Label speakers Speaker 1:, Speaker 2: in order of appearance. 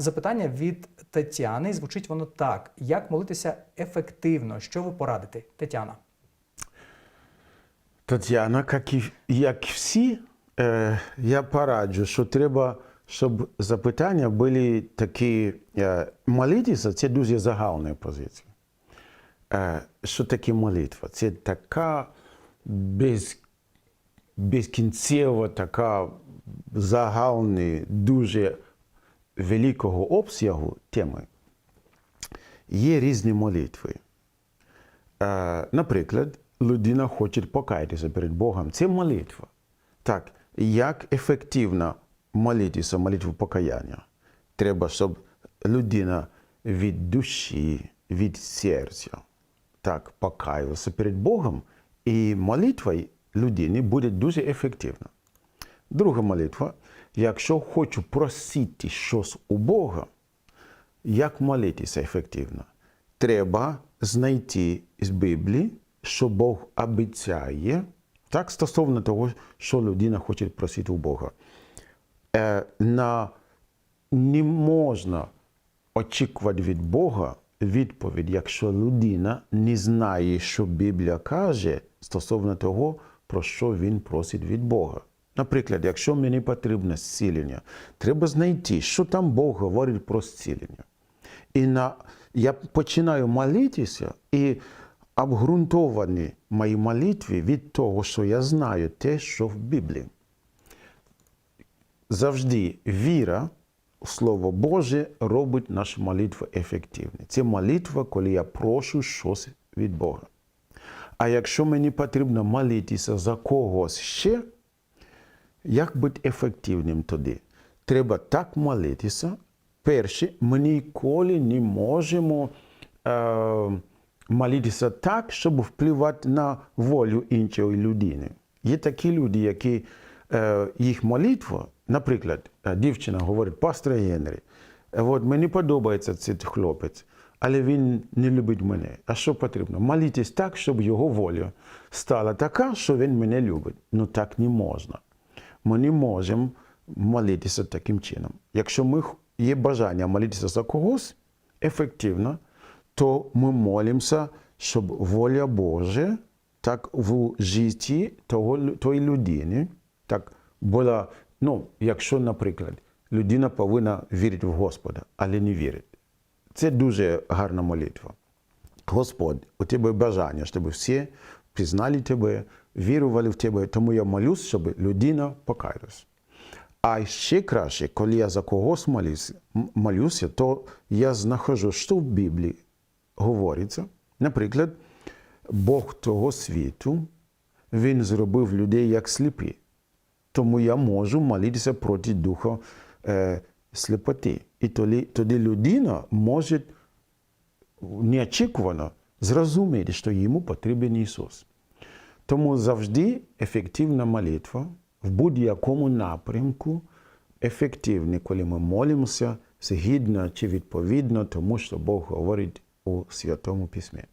Speaker 1: запитання від Тетяни. Звучить воно так: як молитися ефективно? Що ви порадите, Тетяна?
Speaker 2: Тетяна, як і, як всі, е, я пораджу, що треба, щоб запитання були такі. Е, молитися це дуже загальна позиція. Е, що таке молитва? Це така без, безкінцева, така загальна, дуже великого обсягу теми. Є різні молитви. Е, наприклад, людина хоче покаятися перед Богом. Це молитва. Так, як ефективно молитися, молитву покаяння? Треба, щоб людина від душі, від серця так покаялася перед Богом, і молитва людини буде дуже ефективна. Друга молитва, якщо хочу просити щось у Бога, як молитися ефективно? Треба знайти з Біблії, що Бог обіцяє, так, стосовно того, що людина хоче просити у Бога. Е, на, не можна очікувати від Бога відповідь, якщо людина не знає, що Біблія каже стосовно того, про що він просить від Бога. Наприклад, якщо мені потрібне зцілення, треба знайти, що там Бог говорить про зцілення. І на, я починаю молитися і обґрунтовані мої молитви від того, що я знаю те, що в Біблії. Завжди віра Слово Боже робить нашу молитву ефективною. Це молитва, коли я прошу щось від Бога. А якщо мені потрібно молитися за когось ще, як бути ефективним тоді? Треба так молитися. Перше, ми ніколи не можемо е, молитися так, щоб впливати на волю іншої людини. Є такі люди, які е, їх молитва, наприклад, е, дівчина говорить, пастор Генрі, е, от мені подобається цей хлопець, але він не любить мене. А що потрібно? Молитись так, щоб його воля стала така, що він мене любить. Ну так не можна. Ми не можемо молитися таким чином. Якщо ми є бажання молитися за когось ефективно, то ми молимося, щоб воля Божа так в житті того, тої людини так була, ну, якщо, наприклад, людина повинна вірити в Господа, але не вірить. Це дуже гарна молитва. Господь, у тебе бажання, щоб всі пізнали тебе, вірували в тебе, тому я молюсь, щоб людина покаялась. А ще краще, коли я за когось молюсь, м- молюся, то я знаходжу, що в Біблії говориться. Наприклад, Бог того світу, Він зробив людей як сліпі. Тому я можу молитися проти духа е, сліпоти. І тоді, тоді людина може неочікувано зрозуміти, що йому потрібен Ісус. Тому завжди ефективна молитва в будь-якому напрямку ефективна, коли ми молимося згідно чи відповідно тому, що Бог говорить у Святому Письмі.